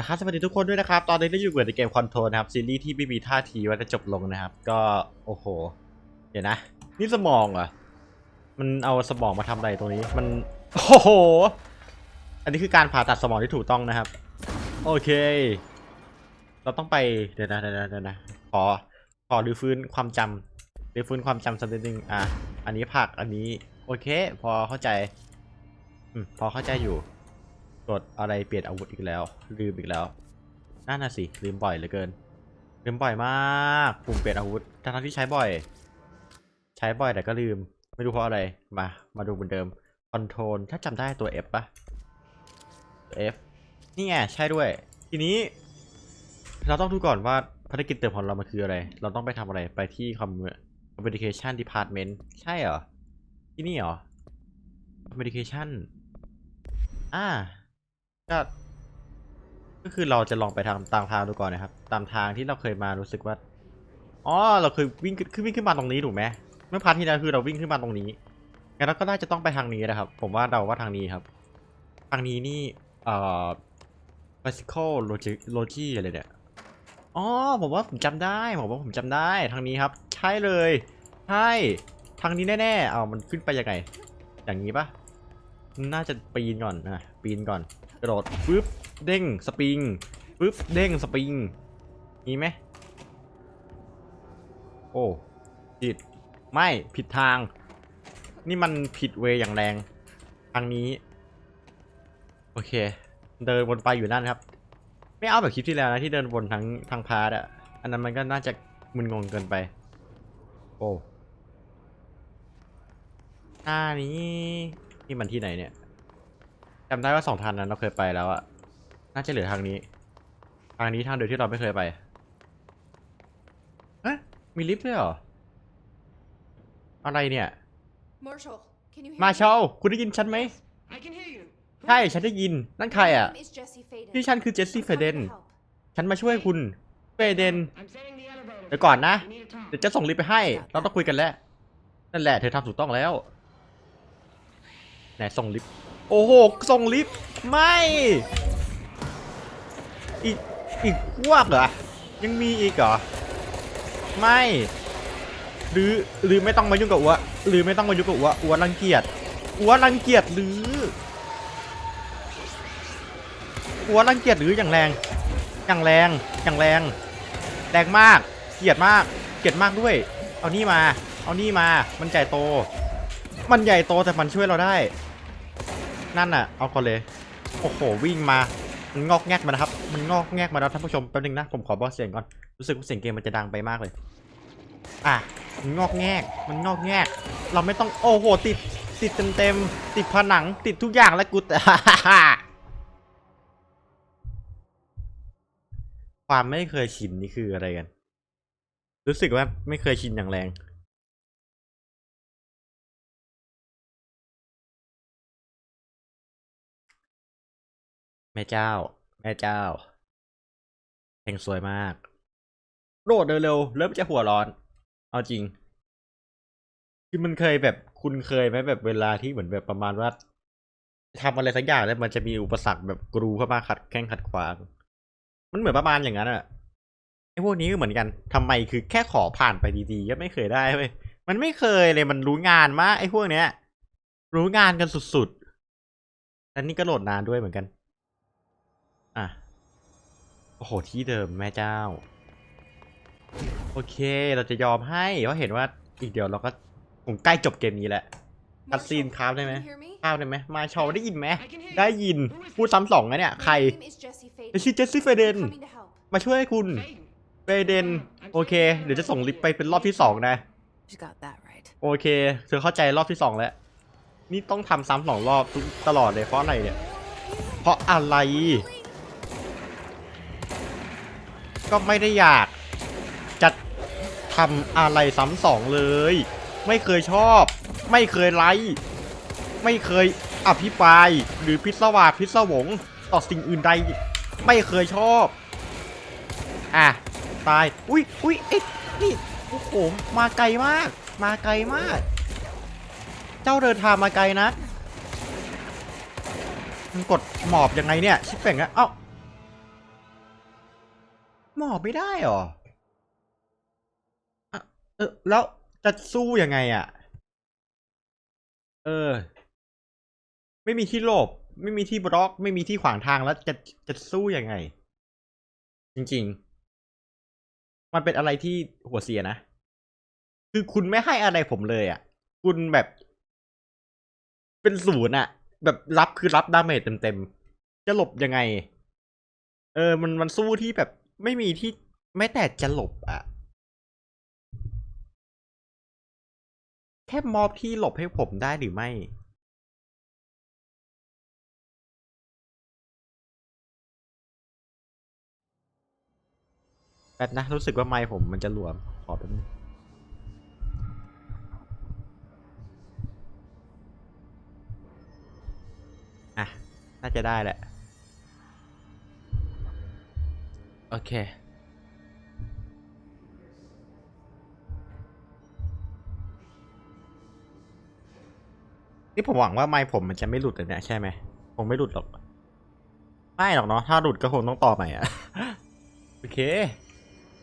อะครับสวัสดีทุกคนด้วยนะครับ ตอนนี้เราอยู่กับในเกมคอนโทรนะครับ ซีรีส์ที่ไม่มีท่าทีว่าจะจบลงนะครับ ก็โอ้โห เดี๋ยวนะ นี่สมองเหรอ มันเอาสมองมาทำอะไรตรงนี้ มัน โอ้โห อันนี้คือการผ่าตัดสมองที่ถูกต้องนะครับ โอเค เราต้องไปเดี๋ยวนะเดี๋ยวนะเดี๋ยวนะขอขอรื้อฟื้นความจำรื้อฟื้นความจำสักนิดนึงอะอันนี้ผักอันนี้ โอเค พอเข้าใจ อืมพอเข้าใจอยู่ กดอะไรเปลี่ยนอาวุธอีกแล้ว ลืมอีกแล้วนั่นน่ะสิลืมบ่อยเหลือเกิน ลืมบ่อยมากปุ่มเปลี่ยนอาวุธทั้งที่ใช้บ่อย ใช้บ่อยแต่ก็ลืม ไม่รู้เพราะอะไรมา มาดูเหมือนเดิมคอนโทรลถ้าจำได้ตัว F ปะตัว F นี่ไงใช่ด้วย ทีนี้ เราต้องดูก่อนว่าภารกิจเติมของเรามันคืออะไร เราต้องไปทำอะไรไปที่ Com- Communication Department ใช่เหรอ ที่นี่เหรอ Communication อ่า ก็ก็คือเราจะลองไปทางตามทางดูก่อนนะครับ ตามทางที่เราเคยมารู้สึกว่าอ๋อเราเคยวิ่งขึ้นวิ่งขึ้นมาตรงนี้ถูกไหมเมื่อพาร์ทที่แล้วคือเราวิ่งขึ้นมาตรงนี้งั้นเราก็น่าจะต้องไปทางนี้นะครับ ผมว่าเราว่าทางนี้ครับ ทางนี้นี่เอ่อ physical logic logic อะไรเนี่ยอ๋อผมว่าผมจำได้ผมว่าผมจำได้ทางนี้ครับ ใช่เลยใช่ทางนี้แน่ๆเอามันขึ้นไปยังไง อย่างนี้ปะน่าจะปีนก่อนนะปีนก่อน กระโดดปึ๊บเด้งสปริงปึ๊บเด้งสปริงมีไหมโอ้ผิดไม่ผิดทาง นี่มันผิดเวยอย่างแรง ทางนี้ โอเค เดินวนไปอยู่นั่นครับ ไม่เอาแบบคลิปที่แล้วนะที่เดินวนทั้งทางพาร์ทอะอันนั้นมันก็น่าจะมึนงงเกินไป โอ้หน้านี้นี่มันที่ไหนเนี่ย จำได้ว่าสองทางนั้นเราเคยไปแล้วอะน่าจะเหลือทางนี้ ทางนี้ทางเดียวที่เราไม่เคยไปเอ๊ะมีลิฟต์ด้วยเหรอ อะไรเนี่ย Marshall, can you hear มา me? เชลคุณได้ยินฉันไหม I can hear you. ใช่ ฉันได้ยิน นั่นใคร My อะ name is Jessie Faden. ที่ฉันคือเจสซี่ I'm เฟ coming เดน to help. ฉันมาช่วยคุณ เฟเดน I'm setting the elevator. เดี๋ยวก่อนนะ We need to talk. เดี๋ยวจะส่งลิฟต์ไปให้ เราต้องคุยกันแล้ว นั่นแหละ เธอทำถูกต้องแล้ว ไหนส่งลิฟต์ โอ้โห ส่งลิฟต์ไม่ อีก อีกพวกเหรอ ยังมีอีกเหรอ ไม่ หรือ หรือไม่ต้องมายุ่งกับอัว หรือไม่ต้องมายุ่งกับอัว อัวรังเกียจ อัวรังเกียจหรือ อัวรังเกียจหรืออย่างแรง อย่างแรง อย่างแรง แรงมาก เกลียดมาก เกลียดมากด้วย เอานี่มา เอานี่มา มันใหญ่โต มันใหญ่โตแต่มันช่วยเราได้ นั่นน่ะ เอาก่อนเลย โอ้โห วิ่งมา มันงอกแงกมานะครับ มันงอกแงกมาแล้วท่านผู้ชมแป๊บนึงนะ ผมขอบอกเสียงก่อน รู้สึกว่าเสียงเกมมันจะดังไปมากเลย อะมันงอกแงก มันงอกแงก เราไม่ต้อง โอ้โห ติด ติดเต็มเต็มติดผนัง ติดทุกอย่างแล้วกูแต่ความไม่เคยชินนี่คืออะไรกัน รู้สึกว่าไม่เคยชินอย่างแรง แม่เจ้า แม่เจ้าเพลงสวยมาก โดดเร็วๆเริ่มจะหัวร้อน เอาจริง คือมันเคยแบบคุณเคยไหมแบบเวลาที่เหมือนแบบประมาณว่าทำอะไรสักอย่างแล้วมันจะมีอุปสรรคแบบกรูเข้ามาขัดแข้งขัดขวาง มันเหมือนประมาณอย่างนั้นอะไอพวกนี้ก็เหมือนกันทำไมคือแค่ขอผ่านไปดีๆก็ไม่เคยได้เว้ย มันไม่เคยเลยมันรู้งานมากไอพวกเนี้ย รู้งานกันสุดๆและนี่ก็โหลดนานด้วยเหมือนกัน โอ้โห ที่เดิมแม่เจ้า โอเคเราจะยอมให้เพราะเห็นว่าอีกเดียวเราก็ผมใกล้จบเกมนี้แหละคัดซีน Marshall, คราฟได้ไหม can you hear me? คราฟได้ไหมมาชอได้ยินไหม I can hear you. ได้ยินพูดซ้ำสองนะเนี่ย My ใคร name is Jessie Faden. จะชื่อเจสซี่เฟเดน I'm coming to help. มาช่วยคุณ Faden. เฟเดนโอเค เดี๋ยวจะส่งลิฟต์ไปเป็นรอบที่สองนะ You got that right. โอเคเธอเข้าใจรอบที่สองแล้ว นี่ต้องทำซ้ำสองรอบทุกตลอดเลยเพราะอะไรเนี่ย เพราะอะไร ก็ไม่ได้อยากจะทำอะไรซ้ำสองเลย ไม่เคยชอบ ไม่เคยไลค์ไม่เคยอภิปรายหรือพิศวาสพิศวงต่อสิ่งอื่นใด ไม่เคยชอบ อะ ตาย อุ้ยอุ้ยเอ๊ะนี่โอ้โหมาไกลมาก มาไกลมาก เจ้าเดินทางมาไกลนะมันกดหมอบยังไงเนี่ย ชิปเป่งอะเอ้า หมอบไม่ได้เหรออะเออ แล้วจะสู้ยังไงอะ เออ ไม่มีที่หลบ ไม่มีที่บล็อก ไม่มีที่ขวางทางแล้วจะจะสู้ยังไง จริง ๆ มันเป็นอะไรที่หัวเสียนะ คือคุณไม่ให้อะไรผมเลยอะ คุณแบบ เป็นศูนย์อะ แบบรับคือรับดาเมจเต็มๆจะหลบยังไง เออ มันมันสู้ที่แบบ ไม่มีที่ไม่แต่จะหลบอะแค่มอบที่หลบให้ผมได้หรือไม่ แป๊บนะ รู้สึกว่าไมค์ผมมันจะหลวม ขอแป๊บนึงอะ น่าจะได้แหละ โอเค นี่ผมหวังว่าไมค์ผมมันจะไม่หลุดเลยเนี่ยใช่ไหมคงไม่หลุดหรอก ไม่หรอกเนาะ ถ้าหลุดก็คงต้องต่อใหม่อะโอเค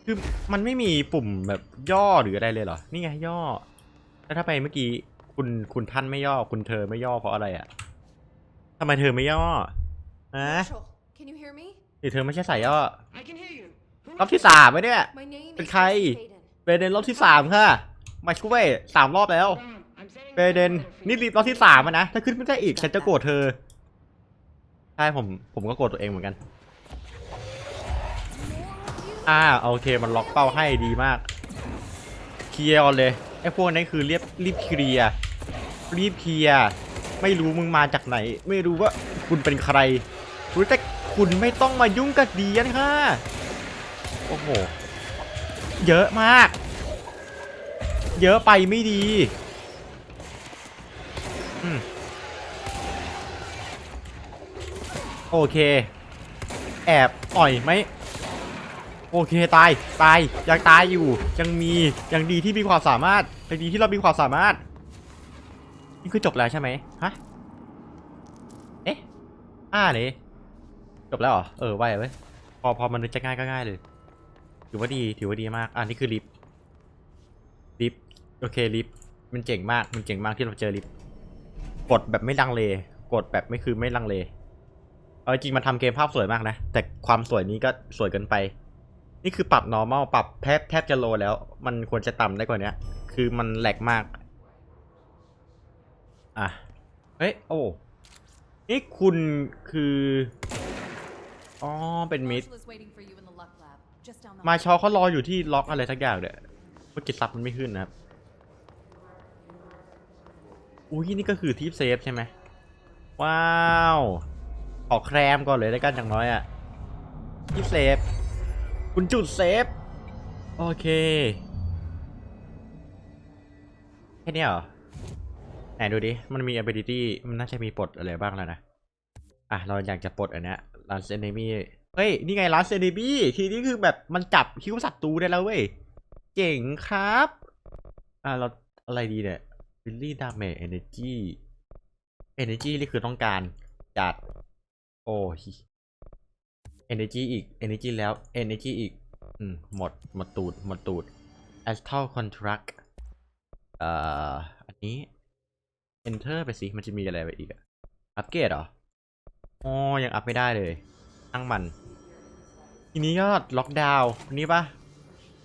คือมันไม่มีปุ่มแบบย่อหรืออะไรเลยเหรอ นี่ไงย่อ แล้วถ้าไปเมื่อกี้คุณคุณท่านไม่ย่อ คุณเธอไม่ย่อเพราะอะไรอะทำไมเธอไม่ย่อฮะ Marshall, can you hear me? หรือเธอไม่ใช่สายย่อ I can hear you. Who รอบที่สามไหมเนี่ย My name เป็น is ใคร Jesse Faden. เบเดนรอบที่สามค่ะ มาช่วยสามรอบแล้ว Hold on, I'm setting เบเดนนี่รีบรอบที่สามอะนะ ถ้าขึ้นไม่ได้อีกฉันจะโกรธเธอ ใช่ผมผมก็โกรธตัวเองเหมือนกัน อ่าโอเคมันล็อกเป้าให้ดีมาก เคลียร์ก่อนเลยไอ้พวกนี้คือเรียบรีบเคลียร์รีบเคลียร์ไม่รู้มึงมาจากไหน ไม่รู้ว่าคุณเป็นใครรู้แต่ คุณไม่ต้องมายุ่งกับเดียนค่ะ โอ้โห เยอะมาก เยอะไปไม่ดีอโอเค แอบอ่อยไหมโอเคตายตายยังตายอยู่ยังมียังดีที่มีความสามารถยังดีที่เรามีความสามารถนี่คือจบแล้วใช่ไหมฮะเอ๊ะอ่าเลย จบแล้วเหรอ เออไหวเว้ย พอพอมันจะง่ายก็ง่ายเลย ถือว่าดี ถือว่าดีมาก อ่านี่คือลิฟลิฟโอเคลิฟมันเจ๋งมาก มันเจ๋งมากที่เราเจอลิฟกดแบบไม่ลังเล กดแบบไม่คือไม่ลังเล เอาจริงมันทำเกมภาพสวยมากนะ แต่ความสวยนี้ก็สวยเกินไป นี่คือปรับ normal ปรับแทบแทบจะโลแล้ว มันควรจะต่ำได้กว่านี้คือมันแหลกมาก อะ เฮ้ย โอ้ นี่คุณคือ อ๋อ เป็นมิด Marshall is waiting for you in the luck lab, just down the มา hall. ชอเขารออยู่ที่ล็อกอะไรสักอย่างเนี่ยว่ากิจซับมันไม่ขึ้นนะครับ อุ้ยนี่ก็คือทีปเซฟใช่ไหม ว้าวขอแครมก่อนเลยแล้วกันอย่างน้อยอะทีปเซฟ คุณจุดเซฟ โอเค แค่เนี้ยเหรอ ไหนดูดิ มันมี ability มันน่าจะมีปลดอะไรบ้างแล้วนะ อะ เราอยากจะปลดอันเนี้ย last enemy เฮ้ย นี่ไง last enemy ทีนี้คือแบบมันจับคิวศัตรูได้แล้วเว้ยเจ๋งครับ อะเราอะไรดีเนี่ย Billy damage energy energy นี่คือต้องการจัด โอ้ย energy อีก energy แล้ว energy อีก อืม หมด หมดตูด หมดตูด astral contract เอ่อ อันนี้ enter ไปสิ มันจะมีอะไรไปอีกอะอัปเกรดเหรอ อ๋อยังอัพไม่ได้เลยตั้งมัน ทีนี้ก็ล็อกดาวน์นี่ปะ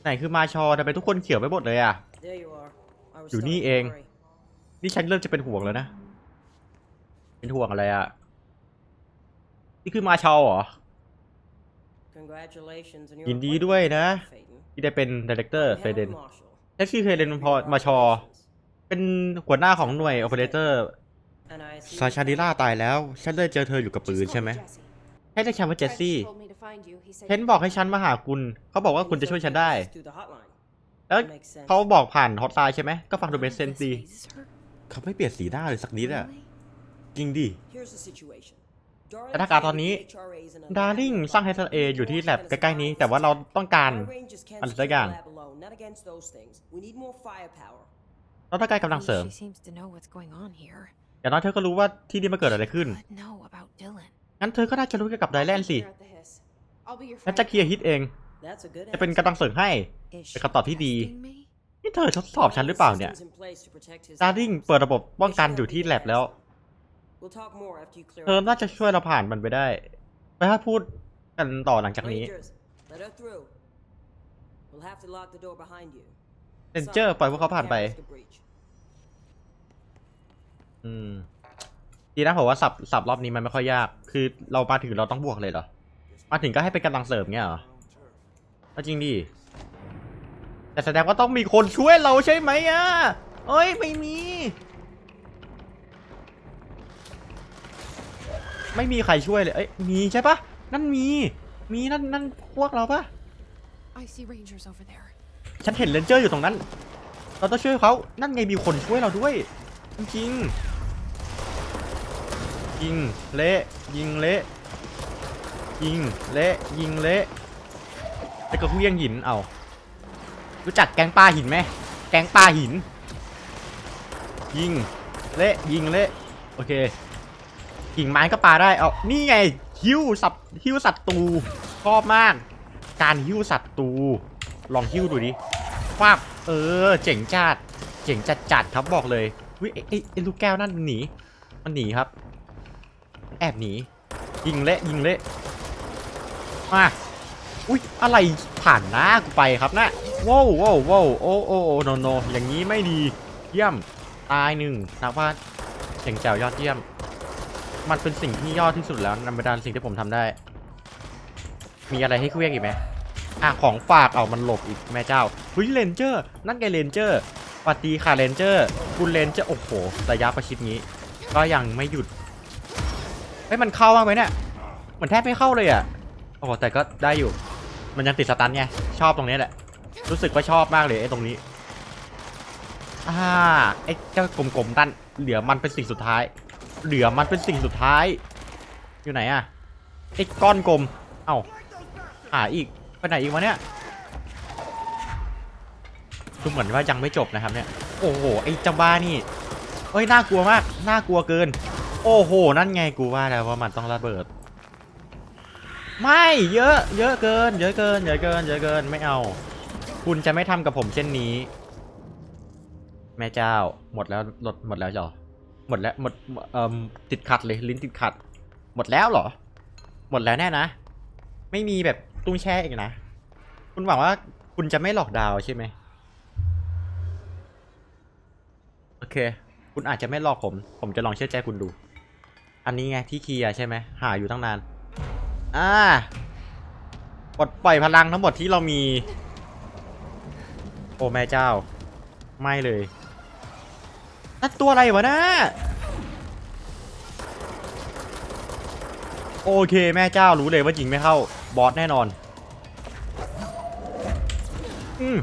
ไหนคือมาชอทำไมทุกคนเขียวไปหมดเลยอะ There you are. I was อยู่ starting นี่ to เอง worry. นี่ฉันเริ่มจะเป็นห่วงแล้วนะ เป็นห่วงอะไรอะ นี่คือมาชอเหรอ Congratulations on your ยินดีด้วยนะ appointment, Phaeton. ที่ได้เป็นดีเลกเตอร์ I'm เฟเดน Harold Marshall. แท็กซี่เฟเดนพอมาชอ เป็นหัวหน้าของหน่วยโอเปอเรเตอร์ And I see ซาชาดิล่าตายแล้ว ฉันเลยเจอเธออยู่กับปืน Just ใช่ไหม call me Jesse. ให้ได้ฉันว่าเจส Fred ซี่ just told me to find you. He said เทนบอกให้ฉันมาหาคุณ เขาบอกว่าคุณจะช่วยฉันได้ Through the hotline. แล้ว Makes sense. เขาบอกผ่านฮอตไลน์ใช่ไหม ก็ฟังดู None เป็น of เซน this ดี phases her. เขาไม่เปลี่ยนสีหน้าเลยสักนิดอะ Really? จริงดิ Here's the situation. สถานการณ์ตอนนี้ ดาร์ลิงสร้าง HSA อยู่ที่แลบใกล้ๆนี้ แต่ว่าเราต้องการอะไรสักอย่างเราต้องการกำลังเสริม She seems to know what's going on here. อย่างน้อยเธอก็รู้ว่าที่นี่มันเกิดอะไรขึ้น Could know about Dylan. งั้นเธอก็น่าจะรู้เกี่ยวกับไดแลนด์สิ Clear out the hiss. I'll be your ฉัน friend. จะเคลียร์ฮิตเอง That's a good จะเป็น answer. กำลังเสริมให้ Is เป็น she คำตอบที่ดี testing me? นี่เธอทดสอบฉันหรือเปล่าเนี่ย Systems in place to protect his ดาร์ดิง lives. เปิดระบบป้องกันอยู่ที่แลบแล้ว We'll talk more after you clear เธอ out. น่าจะช่วยเราผ่านมันไปได้ ไปถ้าพูดกันต่อหลังจากนี้ Rangers, let her through. We'll have to lock the door behind you. เรนเจอร์ปล่อยพวกเขาผ่านไป Cameras can breach. อืม ดีนะผมว่าสับสับรอบนี้มันไม่ค่อยยาก คือเรามาถึงเราต้องบวกเลยเหรอ มาถึงก็ให้เป็นกำลังเสริมเงี้ยเหรอเอาจริงดิ แต่แสดงว่าต้องมีคนช่วยเราใช่ไหมอะเอ้ยไม่มี ไม่มีใครช่วยเลย เอ้ยมีใช่ปะนั่นมี มีนั่นนั่นพวกเราปะ I see rangers over there. ฉันเห็นเลนเจอร์อยู่ตรงนั้น เราต้องช่วยเขา นั่นไงมีคนช่วยเราด้วย จริงๆ ยิงเละยิงเละยิงเละยิงเละแล้วก็เครื่องหินเอารู้จักแกงปลาหินไหมแกงปลาหิน ยิงเละยิงเละโอเคกิ่งไม้ก็ปาได้เอานี่ไงหิ้วสับหิ้วสัตว์ตูชอบมาก การหิ้วสัตว์ตูลองหิ้วดูดิฟาบเออ เจ๋งจัดเจ๋งจัดจัดครับบอกเลยวิไอ้ไอ้ไอ้ลูกแก้วนั่นมันหนีมันหนีครับ แอบหนียิงเละยิงเละมาอุ้ยอะไรผ่านหน้ากูไปครับนะว้าวว้าวว้าวโอ้โอ้โอ้โนโนอย่างนี้ไม่ดีเยี่ยมตายหนึ่งนักวาเจ๋งแจ๋วยอดเยี่ยม มันเป็นสิ่งที่ยอดที่สุดแล้วนำไปดานสิ่งที่ผมทำได้ มีอะไรให้เครียกอีกไหมอะของฝากเอามันหลบอีกแม่เจ้าเฮ้ยเลนเจอร์นั่นไงเลนเจอร์ปฏิค่ะเลนเจอร์คุณเลนเจอร์โอ้โหระยะประชิดนี้ ก็ยังไม่หยุด เฮ้ยมันเข้าบ้างไหมเนี่ยเหมือนแทบไม่เข้าเลยอะโอ้โหแต่ก็ได้อยู่ มันยังติดสตันไงชอบตรงนี้แหละ รู้สึกว่าชอบมากเลยไอ้ตรงนี้อ่าไอ้เจ้ากลมๆนั่นเหลือมันเป็นสิ่งสุดท้าย เหลือมันเป็นสิ่งสุดท้าย อยู่ไหนอะไอ้ก้อนกลม เอ้าหาอีกไปไหนอีกวะเนี่ยดูเหมือนว่ายังไม่จบนะครับเนี่ย โอ้โหไอ้เจ้าบ้านี่เอ้ยน่ากลัวมากน่ากลัวเกิน โอ้โห นั่นไงกูว่าแล้วว่ามันต้องระเบิด ไม่เยอะ เยอะเกิน เยอะเกิน เยอะเกิน เยอะเกิน ไม่เอา คุณจะไม่ทำกับผมเช่นนี้ แม่เจ้า หมดแล้วหมดหมดแล้วเหรอ หมดแล้ว หมดเอ่อติดขัดเลย ลิ้นติดขัด หมดแล้วเหรอ หมดแล้วแน่นะ ไม่มีแบบตุ้งแช่อีกนะ คุณหวังว่าคุณจะไม่หลอกดาวใช่ไหมโอเค คุณอาจจะไม่หลอกผม ผมจะลองเชื่อใจคุณดู อันนี้ไงที่เคลียร์ใช่ไหมหาอยู่ตั้งนาน อ่าปลดปล่อยพลังทั้งหมดที่เรามี โอ้แม่เจ้า ไม่เลยนั่นตัวอะไรวะนะโอเคแม่เจ้ารู้เลยว่าจริงไม่เข้า บอสแน่นอน อืม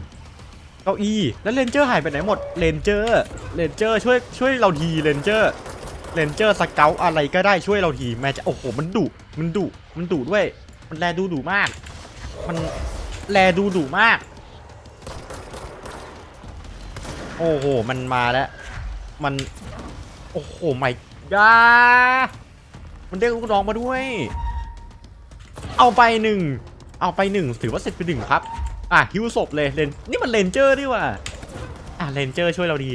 เก้าอี้แล้วเลนเจอร์หายไปไหนหมดเลนเจอร์เลนเจอร์ช่วยช่วยเราทีเลนเจอร์เลนเจอร์สเกลอะไรก็ได้ช่วยเราทีแม่จะโอ้โหมันดุมันดุมันดุด้วย มันแลดูดุมาก มันแลดูดุมาก โอ้โหมันมาแล้วมันโอ้โหไม่ยามันเด้งลูกน้องมาด้วย เอาไปหนึ่งเอาไปหนึ่งถือว่าเสร็จไปหนึ่งครับ อะฮิวศพเลยเลนนี่มันเลนเจอร์ดีว่ะอะเลนเจอร์ช่วยเราดี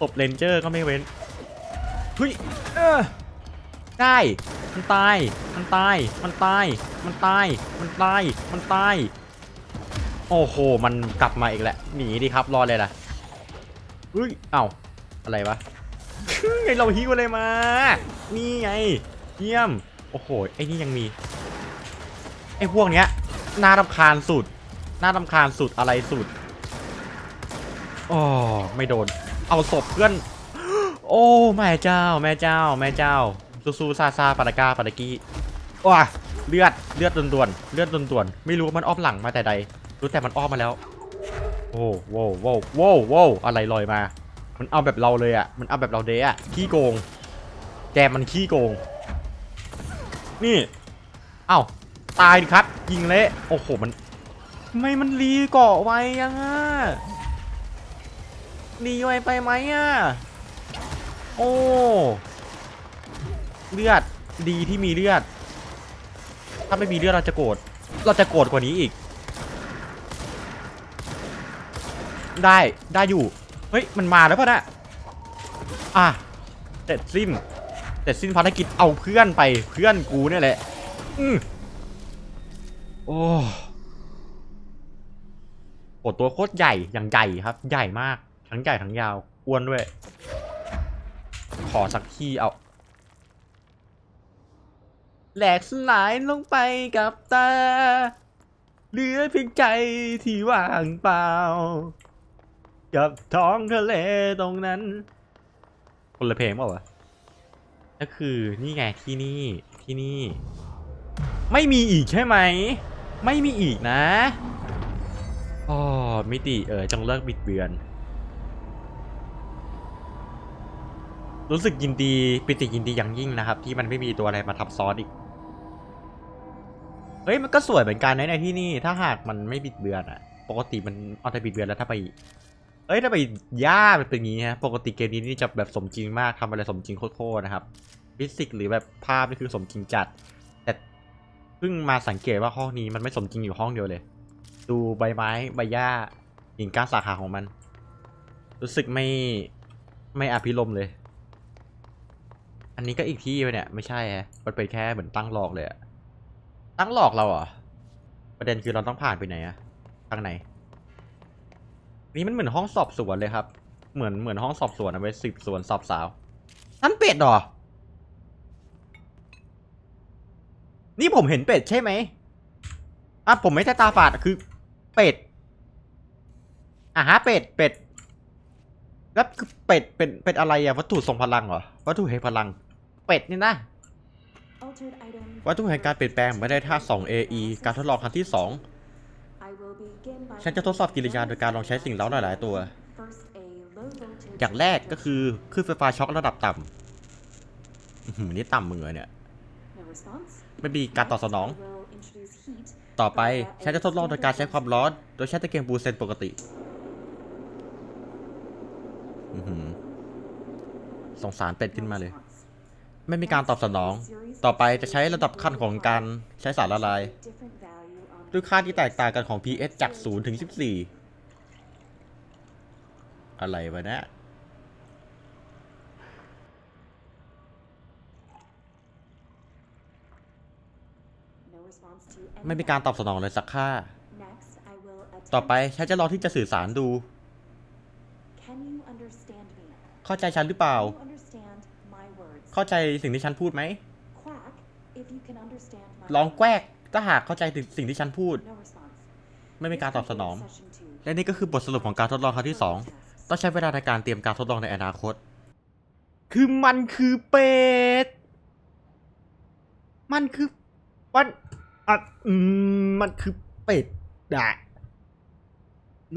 ศพเลนเจอร์ก็ไม่เว้นเฮ้ยเออได้มันตายมันตายมันตายมันตายมันตายมันตายโอ้โหมันกลับมาอีกแล้วหนีดิครับรอเลยล่ะเฮ้ยเอ้าอะไรวะไงเราฮิวอะไรมา นี่ไง เยี่ยม โอ้โห ไอ้นี่ยังมี ไอ้พวกเนี้ย น่ารำคาญสุด น่ารำคาญสุดอะไรสุดอ๋อไม่โดน เอาศพเพื่อน โอ้แม่เจ้า แม่เจ้า แม่เจ้าซูซูซาซาปาตากาปาตากีว้าเลือดเลือดด่วนๆเลือดด่วนๆไม่รู้ว่ามันอ้อมหลังมาแต่ใด รู้แต่มันอ้อมมาแล้วโอ้โว้โว้โว้โว้อะไรลอยมา มันเอาแบบเราเลยอะ มันเอาแบบเราเดะอะ ขี้โกง แกมันขี้โกง นี่ เอ้า ตายดิครับ ยิงเละ โอ้โห มัน ทำไมมันรีเกาะไวยังอะรีไวไปไหมอะ โอ้ เลือดดีที่มีเลือด ถ้าไม่มีเลือดเราจะโกรธ เราจะโกรธกว่านี้อีก ได้ได้อยู่ เฮ้ย มันมาแล้วป่ะนะอะเสร็จสิ้นเสร็จสิ้นภารกิจเอาเพื่อนไปเพื่อนกูเนี่ยแหละ อืมโอ้ โหตัวโคตรใหญ่อย่างใหญ่ครับ ใหญ่มาก ทั้งใหญ่ทั้งยาว อ้วนด้วย ขอสักทีเอา แหลกสลายลงไปกับตา เหลือเพียงใจที่ว่างเปล่า กับท้องทะเลตรงนั้น คนละเพลงเปล่าวะก็คือนี่ไงที่นี่ที่นี่ ไม่มีอีกใช่ไหม ไม่มีอีกนะ อ๋อมิติเออจงเลิกบิดเบือน รู้สึกยินดีปิติยินดีอย่างยิ่งนะครับ ที่มันไม่มีตัวอะไรมาทับซ้อนอีกเฮ้ยมันก็สวยเหมือนกันนะในที่นี่ถ้าหากมันไม่บิดเบือนอะปกติมันเอาแต่บิดเบือนแล้วถ้าไปเอ้ยถ้าไปย่ามันเป็นอย่างงี้ฮะปกติเกมนี้นี่จะแบบสมจริงมากทำอะไรสมจริงโคตรๆนะครับฟิสิกส์หรือแบบภาพนี่คือสมจริงจัด แต่เพิ่งมาสังเกตว่าห้องนี้มันไม่สมจริงอยู่ห้องเดียวเลย ดูใบไม้ใบหญ้าหินก้านสาขาของมัน รู้สึกไม่ไม่อภิรมเลย อันนี้ก็อีกที่ไปเนี่ย ไม่ใช่ฮะมันเป็นแค่เหมือนตั้งหลอกเลยอะตั้งหลอกเราเหรอประเด็นคือเราต้องผ่านไปไหนอะทางไหน นี่มันเหมือนห้องสอบสวนเลยครับ เหมือนเหมือนห้องสอบสวนเอาไว้สืบสวนสอบสาวนั่นเป็ดหรอ นี่ผมเห็นเป็ดใช่ไหมอะผมไม่ใช่ตาฝาดคือ เป็ดอะฮะเป็ดเป็ดแล้วคือเป็ดเป็นเป็นอะไรอะวัตถุทรงพลังเหรอวัตถุแห่งพลัง เป็ดนี่นะ Altered item. วัตถุแห่งการเปลี่ยนแปลงไม่ได้ท่า2 AE การทดลองครั้งที่2 I will begin by ฉันจะทดสอบกิริยาโดยการลองใช้สิ่งเร้าหลายๆตัว First, a low voltage อย่างแรกก็คือคลื่นไฟฟ้าช็อคระดับต่ำอื้อหือนี่ต่ำมึงเลยเนี่ย No response. ไม่มีการตอบสนอง ต่อไปฉันจะทดลองโดยการใช้ความร้อน โดยใช้ตะเกียงบูเซนปกติสงสารเป็ดขึ้นมาเลย ไม่มีการตอบสนอง ต่อไปจะใช้ระดับขั้นของการใช้สารละลายด้วยค่าที่แตกต่างกันของ pH จาก 0 ถึง 14 อะไรวะเนะ no ไม่มีการตอบสนองเลยสักค่า Next, I will attempt ต่อไปฉันจะลองที่จะสื่อสารดู Can you understand me? เข้าใจฉันหรือเปล่า Can you understand my words? เข้าใจสิ่งที่ฉันพูดไหม Quack if you can understand my ลอง words. แกวกถ้าหากเข้าใจสิ่งที่ฉันพูด No response. ไม่มีการตอบสนอง Session two. และนี่ก็คือบทสรุปของการทดลองครั้งที่2 Tests. ต้องใช้เวลาในการเตรียมการทดลองในอนาคต คือมันคือเป็ด มันคือมัน อะอืมมันคือเป็ดอะ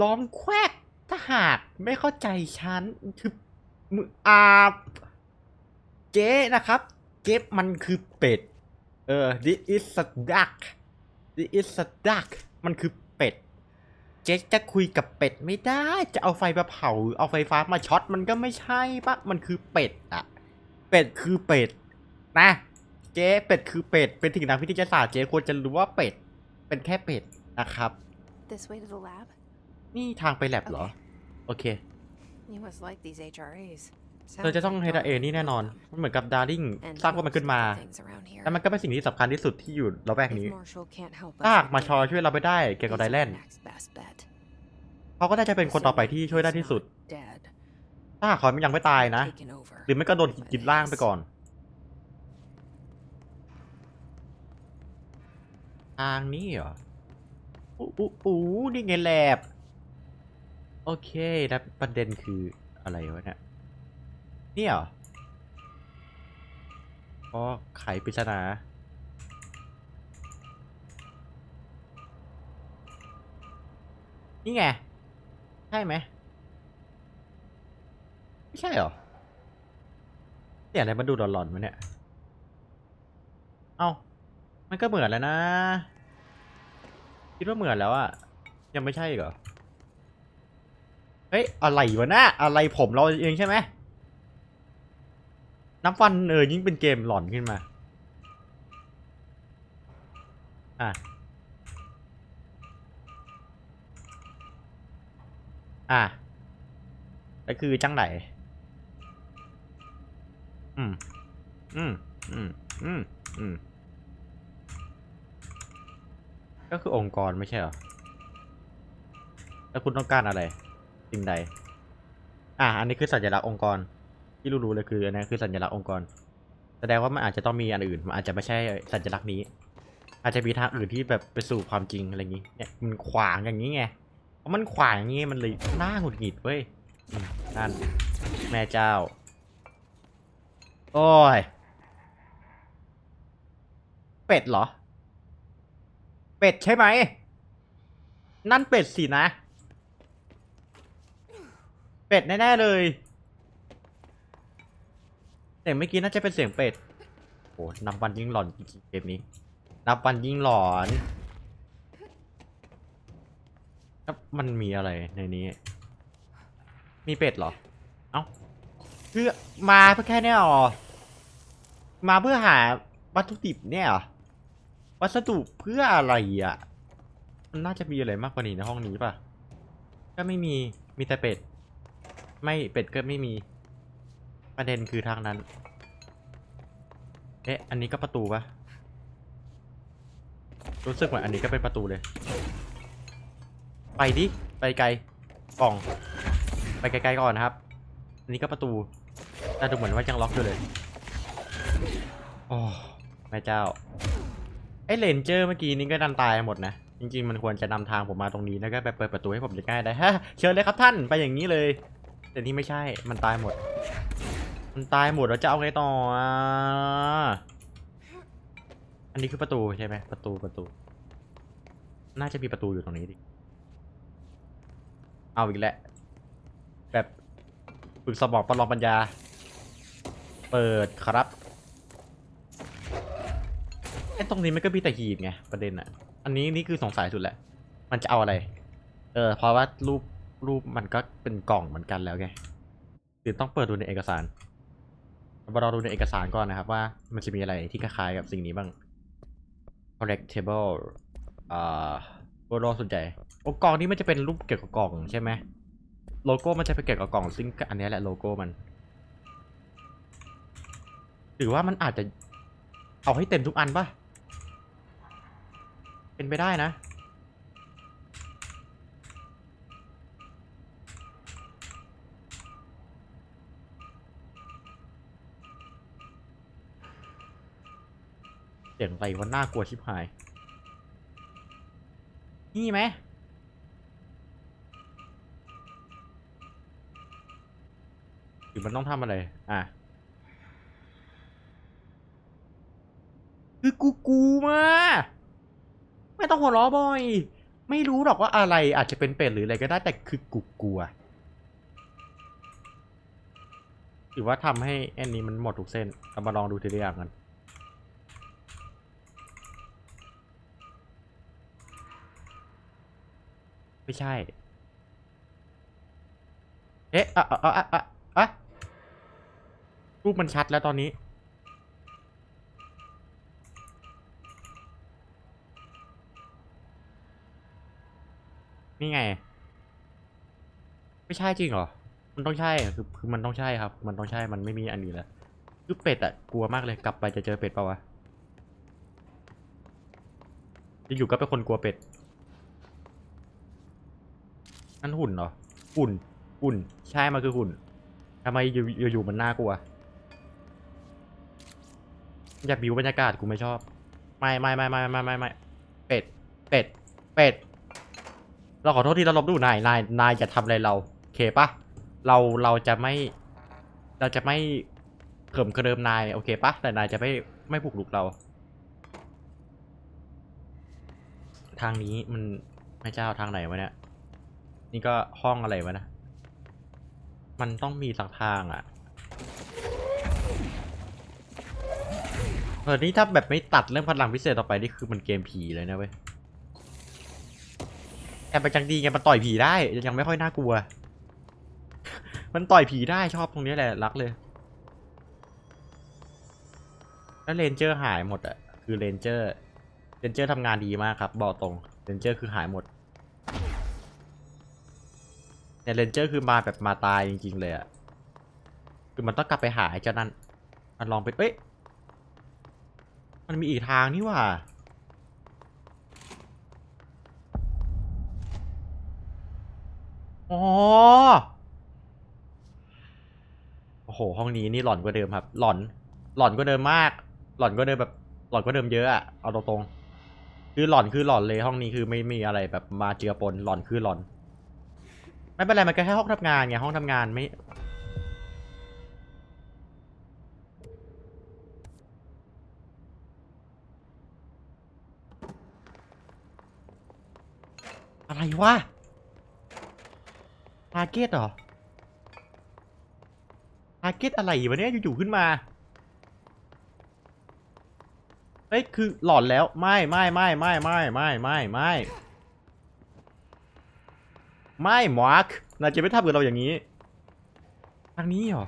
ลองแควกถ้าหากไม่เข้าใจฉันคือมืออาเจ๊นะครับ เจ๊มันคือเป็ด เออ this is a duck this is a duck มันคือเป็ด เจ๊จะคุยกับเป็ดไม่ได้ จะเอาไฟมาเผา เอาไฟฟ้ามาช็อตมันก็ไม่ใช่ปะมันคือเป็ดอะเป็ดคือเป็ดนะ เจ๊เป็ดคือเป็ด เป็นถึงนักวิทยาศาสตร์เจ๊ควรจะรู้ว่าเป็ด เป็นแค่เป็ดนะครับ This way to the lab? นี่ทางไปแลบเหรอ โอเค You must like these HRAs. เธอจะต้องเฮดเอนี่แน่นอน มันเหมือนกับดาร์ลิง And สร้างพวกมันขึ้นมา things around here. แล้วมันก็เป็นสิ่งที่สำคัญที่สุดที่อยู่ระแวก If นี้ Marshall can't help us ถ้าหาก with มาชอ it, ช่วยเราไม่ได้เกี่ยวกับได he's แล our นด์ next best bet. เขาก็น่าจะเป็นคนต่อไปที่ช่วยได้ที่สุด Dead. ถ้าหากเขายังไม่ตายนะ Taken over หรือไม่ก็โดน by กินล่างไป this. ก่อน ทางนี้เหรออู้อู้อู้นี่ไงแลบ โอเคแล้วประเด็นคืออะไรวะเนี่ยเนี่ยเหรอก็ไขปริศนานี่ไง ใช่ไหมไม่ใช่เหรอเสียงอะไรมาดูหลอนๆมาเนี่ย เอ้า มันก็เหมือนแล้วนะ คิดว่าเหมือนแล้วอะยังไม่ใช่เหรอ เฮ้ย อะไรวะนะอะไรผมเราเองใช่ไหม น้ำฟันเออยิ่งเป็นเกมหลอนขึ้นมา อะ อะแล้วคือจังไหนอืม อืม อืม อืม อืม ก็คือองค์กรไม่ใช่เหรอ แล้วคุณต้องการอะไร สิ่งใด อะ อันนี้คือสัญลักษณ์องค์กร ที่รู้ๆเลยคืออันนี้คือสัญลักษณ์องค์กร แสดงว่ามันอาจจะต้องมีอันอื่น มันอาจจะไม่ใช่สัญลักษณ์นี้ อาจจะมีทางอื่นที่แบบไปสู่ความจริงอะไรอย่างนี้ เนี่ยมันขวางอย่างนี้ไง เพราะมันขวางอย่างนี้มันเลยน่าหงุดหงิดเว้ยนั่นแม่เจ้า โอ้ย เป็ดเหรอ เป็ดใช่ไหม นั่นเป็ดสินะ เป็ดแน่ๆเลย เสียงเมื่อกี้น่าจะเป็นเสียงเป็ดโอ้นับวันยิ่งหลอนจริงๆเกมนี้ นับวันยิ่งหลอนแล้วมันมีอะไรในนี้ มีเป็ดเหรอ เอ้าเพื่อมาเพื่อแค่เนี้ยหรอ มาเพื่อหาวัตถุดิบเนี่ยหรอ วัสดุเพื่ออะไรอะมันน่าจะมีอะไรมากกว่านี้ในห้องนี้ป่ะ ก็ไม่มี มีแต่เป็ด ไม่เป็ดก็ไม่มี ประเด็นคือทางนั้น เอ๊ะ อันนี้ก็ประตูปะรู้สึกเหมือนอันนี้ก็เป็นประตูเลย ไปดิ ไปไกล กล่อง ไปไกลๆก่อนนะครับ อันนี้ก็ประตู แต่ดูเหมือนว่ายังล็อกอยู่เลย โอ้แม่เจ้า ไอเลนเจอร์เมื่อกี้นี้ก็ดันตายหมดนะ จริงๆมันควรจะนำทางผมมาตรงนี้แล้วก็ไปเปิดประตูให้ผมได้ง่ายได้ฮะเชิญเลยครับท่านไปอย่างนี้เลย แต่นี่ไม่ใช่มันตายหมด มันตายหมดแล้วจะเอาไงต่ออันนี้คือประตูใช่ไหมประตูประตู น่าจะมีประตูอยู่ตรงนี้ดิเอาอีกแล้วแบบฝึกสมองประลองปัญญา เปิดครับ ไอ้ตรงนี้มันก็มีแต่หีบไงประเด็นอะอันนี้นี่คือสงสัยสุดแหละ มันจะเอาอะไร เออเพราะว่ารูปรูปมันก็เป็นกล่องเหมือนกันแล้วไงคือต้องเปิดดูในเอกสารเรารอดูในเอกสารก่อนนะครับว่ามันจะมีอะไรที่คล้ายๆกับสิ่งนี้บ้าง collectible อ่าโบโลสนใจโอ้กล่องนี้มันจะเป็นรูปเกี่ยวกับกล่องใช่ไหมโลโก้มันจะเป็นเกี่ยวกับกล่องซึ่งอันนี้แหละโลโก้มัน หรือว่ามันอาจจะเอาให้เต็มทุกอันป่ะ เป็นไปได้นะ เสียงอะไรวะน่ากลัวชิบหาย นี่ไหมหรือมันต้องทำอะไร อะ คือกูกูมา ไม่ต้องหัวล้อบ่อย ไม่รู้หรอกว่าอะไรอาจจะเป็นเป็ดหรืออะไรก็ได้แต่คือกูกลัวหรือว่าทำให้แอนนี้มันหมดทุกเส้นเรามาลองดูทีละอย่างกันไม่ใช่ เอ๊ะ อะอะอะอะอะรูปมันชัดแล้วตอนนี้ นี่ไง ไม่ใช่จริงเหรอ มันต้องใช่คือคือมันต้องใช่ครับ มันต้องใช่มันไม่มีอันอื่นแล้วคือเป็ดอะกลัวมากเลยกลับไปจะเจอเป็ดเปล่าวะอยู่ก็เป็นคนกลัวเป็ดนั่นหุ่นเหรอหุ่นหุ่นใช่มันคือหุ่นทำไมอยู่อยู่อยู่มันน่ากลัวอยากบิวบรรยากาศกูไม่ชอบ ไม่ไม่ไม่ไม่ไม่ไม่ไม่เป็ดเป็ดเป็ด เราขอโทษที่เราลบดูนายนายนายอย่าทำอะไรเราโอเคปะเราเราจะไม่ เราจะไม่เขิมกระเดิมนายโอเคปะแต่นายจะไม่ไม่ปลุกลุกเรา ทางนี้มันไม่เจ้าทางไหนวะเนี่ยนี่ก็ห้องอะไรวะนะมันต้องมีสักทางอะ่ะเออนี่ถ้าแบบไม่ตัดเรื่องพลังพิเศษต่อไปนี่คือมันเกมผีเลยนะเว้ย แต่ไปจังดีไงมันต่อยผีได้ยังไม่ค่อยน่ากลัว มันต่อยผีได้ชอบตรงนี้แหละรักเลย แล้วเรนเจอร์หายหมดอะคือเรนเจอร์เรนเจอร์ทำงานดีมากครับบอกตรงเรนเจอร์คือหายหมดเนี่ยเรนเจอร์คือมาแบบมาตายจริง ๆ เลยอะคือมันต้องกลับไปหาไอ้เจ้านั่นมันลองไปเอ้ยมันมีอีกทางนี่ว่า อ๋อ โอ้โห ห้องนี้นี่หลอนกว่าเดิมครับ หลอน หลอนกว่าเดิมมาก หลอนกว่าเดิมแบบ หลอนกว่าเดิมเยอะอะเอาตรงๆคือหลอนคือหลอนเลยห้องนี้คือไม่มีอะไรแบบมาเจือปน หลอนคือหลอน ไม่เป็นไรมันก็แค่ห้องทำงานไงห้องทำงานไม่อะไรวะ ทาร์เก็ตเหรอทาร์เก็ตอะไรวะเนี่ยอยู่ๆขึ้นมาเฮ้ยคือหลอนแล้วไม่ไม่ไม่ไม่ไม่ไม่ไม่ไม่ไม่มาร์คนายจะไม่ทำกับเราอย่างนี้ ทางนี้เหรอ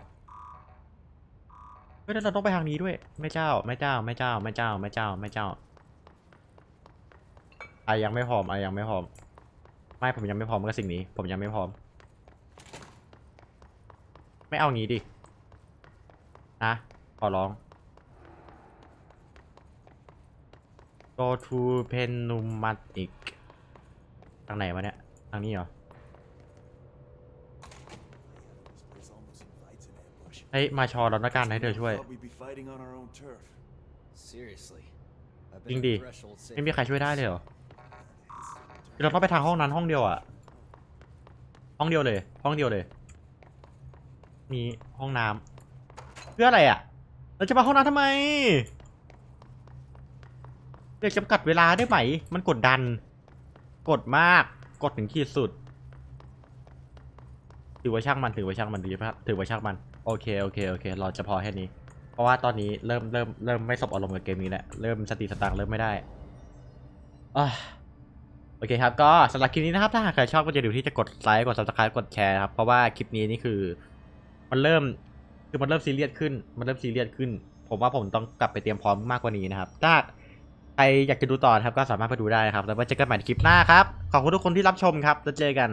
เฮ้ยแล้วเราต้องไปทางนี้ด้วยไม่เจ้าไม่เจ้าไม่เจ้าไม่เจ้าไม่เจ้าไม่เจ้าไอยังไม่พร้อมไอยังไม่พร้อม ไม่ผมยังไม่พร้อมกับสิ่งนี้ ผมยังไม่พร้อม ไม่เอางี้ดิ นะ ขอร้อง go to pneumatic ทางไหนวะเนี่ย ทางนี้เหรอ This almost invites an ambush. เฮ้ย มาชอเราต้องการให้เธอช่วย Thought we'd be fighting on our own turf. Seriously. I've Ding been di. a threshold ไม่มีใครช่วยได้เลยเหรอ It's คือเราต้องไปทางห้องนั้นห้องเดียวอะห้องเดียวเลย ห้องเดียวเลย มีห้องน้ำเพื่ออะไรอะเราจะมาห้องน้ำทำไมเรียกจำกัดเวลาได้ไหม มันกดดัน กดมาก กดถึงขีดสุด ถือว่าช่างมัน ถือว่าช่างมันดีครับถือว่าช่างมัน โอเค โอเค โอเค เราจะพอแค่นี้ เพราะว่าตอนนี้เริ่ม เริ่ม เริ่มไม่สบอารมณ์กับเกมนี้แล้ว เริ่มสติสตังเริ่มไม่ได้อะโอเคครับ ก็สำหรับคลิปนี้นะครับ ถ้าหากใครชอบก็อย่าลืมที่จะกดไลค์ กด subscribe กดแชร์ครับ เพราะว่าคลิปนี้นี่คือ มันเริ่มคือมันเริ่มซีเรียสขึ้น มันเริ่มซีเรียสขึ้น ผมว่าผมต้องกลับไปเตรียมพร้อมมากกว่านี้นะครับ ถ้าใครอยากจะดูต่อนะครับก็สามารถไปดูได้นะครับ แล้วไว้เจอกันใหม่ในคลิปหน้าครับ ขอบคุณทุกคนที่รับชมครับ แล้วเจอกัน